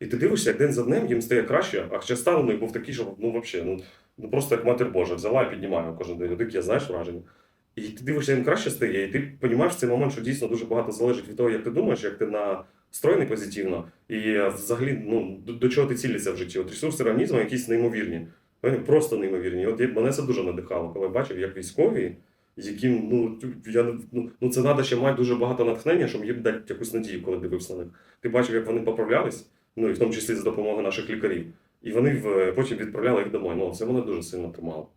і ти дивишся, як день за днем їм стає краще, а ще стан у них був такий, що ну взагалі, ну, ну просто як матір Божа, взяла і піднімає кожен день. От я знаєш враження. І ти дивишся, їм краще стає, і ти розумієш в цей момент, що дійсно дуже багато залежить від того, як ти думаєш, як ти настроєний позитивно, і взагалі ну, до, до чого ти цілишся в житті. От ресурси організму якісь неймовірні. Просто неймовірні. От мене це дуже надихало, коли я бачив, як військові, яким ну, я, ну, ну це треба ще мати дуже багато натхнення, щоб їм дати якусь надію, коли дивився на них. Ти бачив, як вони поправлялись, ну і в тому числі за допомогою наших лікарів. І вони потім відправляли їх домой. Ну, це мене дуже сильно тримало.